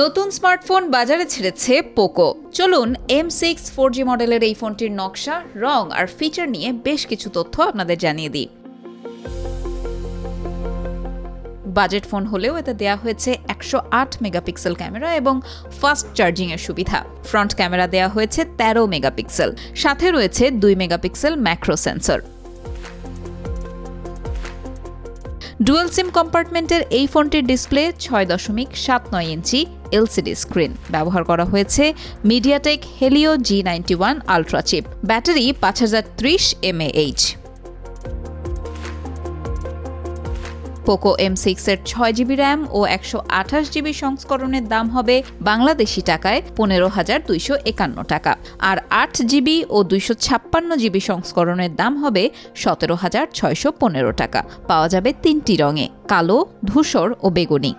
নতুন স্মার্টফোন বাজারে ছেড়েছে পোকো। চলুন এম সিক্স ফোর জি মডেলের এই ফোনটির নকশা, রং আর ফিচার নিয়ে বেশ কিছু তথ্য আপনাদের জানিয়ে দিই। বাজেট ফোন হলেও এতে দেয়া হয়েছে একশো আট মেগাপিক্সেল ক্যামেরা এবং ফাস্ট চার্জিংয়ের সুবিধা। ফ্রন্ট ক্যামেরা দেয়া হয়েছে তেরো মেগাপিক্সেল, সাথে রয়েছে দুই megapixel macro sensor. Dual sim কম্পার্টমেন্টের এই ফোনটির ডিসপ্লে ছয় দশমিক সাত নয় ইঞ্চি এলসিডি স্ক্রিন। ব্যবহার করা হয়েছে MediaTek Helio G ninety one ultra chip battery পাঁচ হাজার ত্রিশ এমএএইচ পোকো এম সিক্সের ছয় জিবি র্যাম ও একশো আঠাশ জিবি সংস্করণের দাম হবে বাংলাদেশি টাকায় পনেরো হাজার দুইশো একান্ন টাকা। আর আট জিবি ও দুইশো ছাপ্পান্ন জিবি সংস্করণের দাম হবে সতেরো হাজার ছয়শো পনেরো টাকা। পাওয়া যাবে তিনটি রঙে, কালো, ধূসর ও বেগুনি।